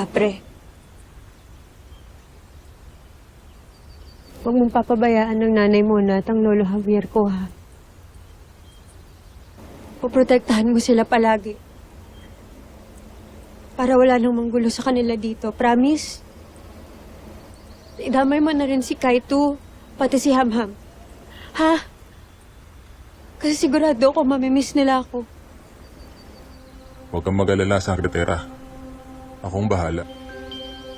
Kapre. Huwag mong papabayaan ng nanay mo na at ang lolo Javier ko, ha? Poprotektahan mo sila palagi. Para wala nang manggulo sa kanila dito. Promise? Idamay mo na rin si Kaito, pati si Hamham. Ha? Kasi sigurado ako mamimiss nila ako. Huwag kang mag-alala, Sakretera. Akong bahala.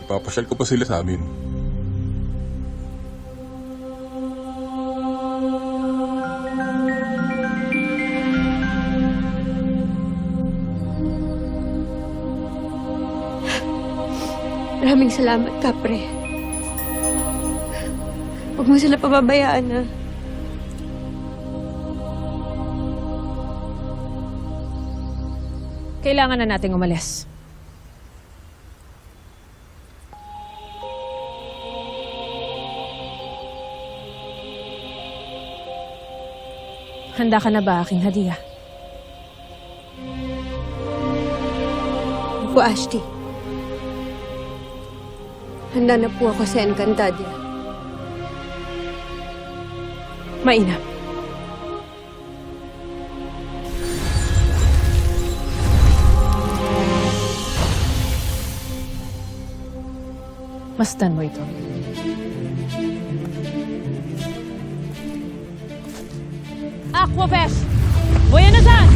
Ipapasyal ko pa sila sa amin. Maraming salamat, Kapre. Huwag mo sila pababayaan, ha? Kailangan na nating umalis. Handa ka na ba, aking hadiah? Po, Ashti. Handa na po ako sa Encantadia. Mainam. Masdan mo ito. Aquafesh! Buya na dyan!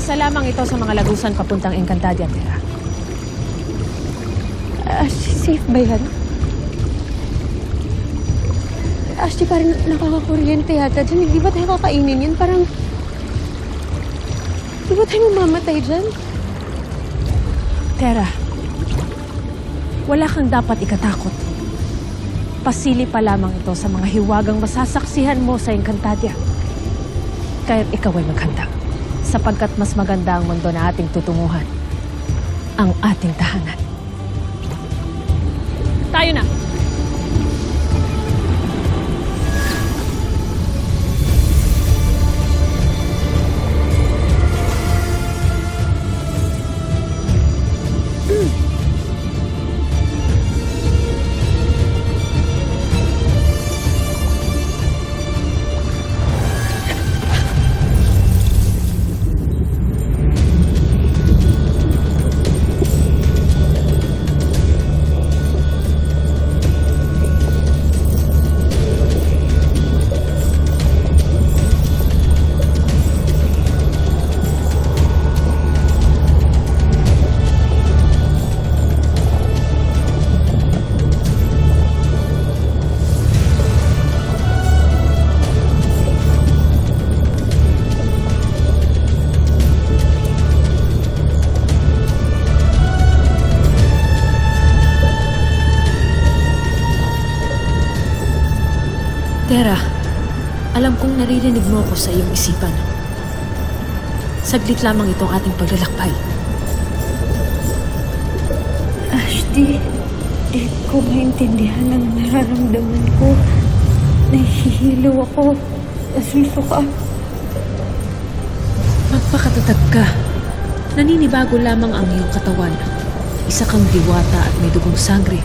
Isa lamang ito sa mga lagusan papuntang Encantadia, Tera. Ashti, safe ba yan? Ashti, parang nakakakuryente yata dyan. Hindi ba tayo kakainin yan? Parang... Di ba tayo mamamatay dyan? Tera, wala kang dapat ikatakot. Pasili pa lamang ito sa mga hiwagang masasaksihan mo sa Encantadia. Kaya't ikaw ay maghanda. Sapagkat mas maganda ang mundo na ating tutunguhan. Ang ating tahanan. Tayo na! Tera, alam kong naririnig mo ako sa iyong isipan. Saglit lamang itong ating paglalakbay. Ashti, di ko maintindihan ang nararamdaman ko. Nahihilo ako. Nasusuka. Magpakatatag ka. Naninibago lamang ang iyong katawan. Isa kang diwata at may dugong sangre.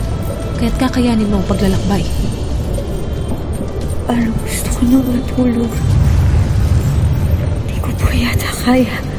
Kaya't kakayanin mo ang paglalakbay. Parang gusto ko nang matulog. Di ko po yata kaya.